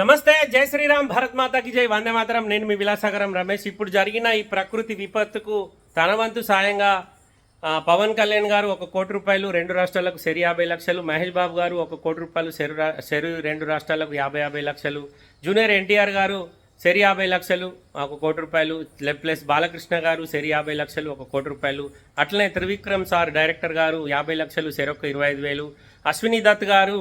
నమస్తే జై శ్రీరామ్ భారత్ మాతాకి జై. వందే మాతరం. నేను మీ విలాసాగరం రమేష్. ఇప్పుడు జరిగిన ఈ ప్రకృతి విపత్తుకు తన వంతు సాయంగా పవన్ కళ్యాణ్ గారు ఒక కోటి రూపాయలు రెండు రాష్ట్రాలకు సెరి యాభై లక్షలు మహేష్ బాబు గారు ఒక కోటి రూపాయలు సెరు సెరు రెండు రాష్ట్రాలకు యాభై యాభై లక్షలు జూనియర్ ఎన్టీఆర్ గారు సెరి యాభై లక్షలు ఒక కోటి రూపాయలు ప్లస్ బాలకృష్ణ గారు సెరి యాభై లక్షలు ఒక కోటి రూపాయలు అట్లనే త్రివిక్రమ్ సార్ డైరెక్టర్ గారు యాభై లక్షలు సెరొక్క ఇరవై ఐదు వేలు అశ్విని దత్ గారు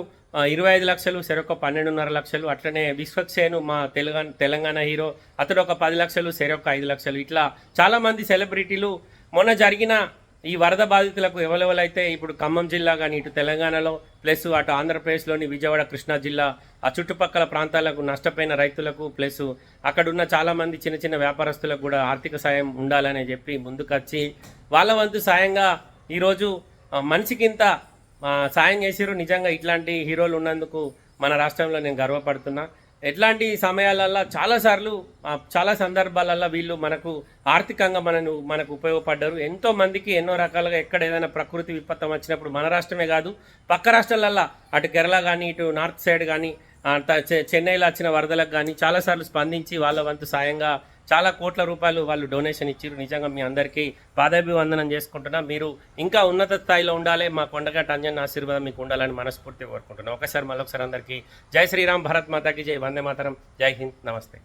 ఇరవై ఐదు లక్షలు సెరొక పన్నెండున్నర లక్షలు అట్లనే విశ్వక్సేను మా తెలంగాణ తెలంగాణ హీరో అతడు ఒక పది లక్షలు సెరొక ఐదు లక్షలు. ఇట్లా చాలామంది సెలబ్రిటీలు మొన్న జరిగిన ఈ వరద బాధితులకు ఎవరెవరైతే ఇప్పుడు ఖమ్మం జిల్లా కానీ ఇటు తెలంగాణలో ప్లస్ అటు ఆంధ్రప్రదేశ్లోని విజయవాడ కృష్ణా జిల్లా ఆ చుట్టుపక్కల ప్రాంతాలకు నష్టపోయిన రైతులకు ప్లస్ అక్కడున్న చాలామంది చిన్న చిన్న వ్యాపారస్తులకు కూడా ఆర్థిక సాయం ఉండాలని చెప్పి ముందుకొచ్చి వాళ్ళ వంతు సాయంగా ఈరోజు మనిషికింత సాయం చేసిరు నిజంగా ఇట్లాంటి హీరోలు ఉన్నందుకు మన రాష్ట్రంలో నేను గర్వపడుతున్నా. ఎట్లాంటి సమయాలల్లో చాలాసార్లు చాలా సందర్భాలల్లో వీళ్ళు మనకు ఆర్థికంగా మనను మనకు ఉపయోగపడ్డారు. ఎంతో మందికి ఎన్నో రకాలుగా ఎక్కడ ఏదైనా ప్రకృతి విపత్తం వచ్చినప్పుడు మన రాష్ట్రమే కాదు పక్క రాష్ట్రాలల్లో అటు కేరళ కానీ ఇటు నార్త్ సైడ్ కానీ చె- చెన్నైలో వచ్చిన వరదలకు కానీ చాలాసార్లు స్పందించి వాళ్ళ వంతు సాయంగా చాలా కోట్ల రూపాయలు వాళ్ళు డొనేషన్ ఇచ్చారు నిజంగా మీ అందరికీ పాదాభివందనం చేసుకుంటున్నా. మీరు ఇంకా ఉన్నత స్థాయిలో ఉండాలి. మా కొండగట్ట అంజన్ ఆశీర్వాదం మీకు ఉండాలని మనస్ఫూర్తిగా కోరుకుంటున్నాను ఒకసారి మరొకసారి అందరికీ జై శ్రీరామ్ భారత్ మాతాకి జై. వందే మాతరం. జై హింద్. నమస్తే.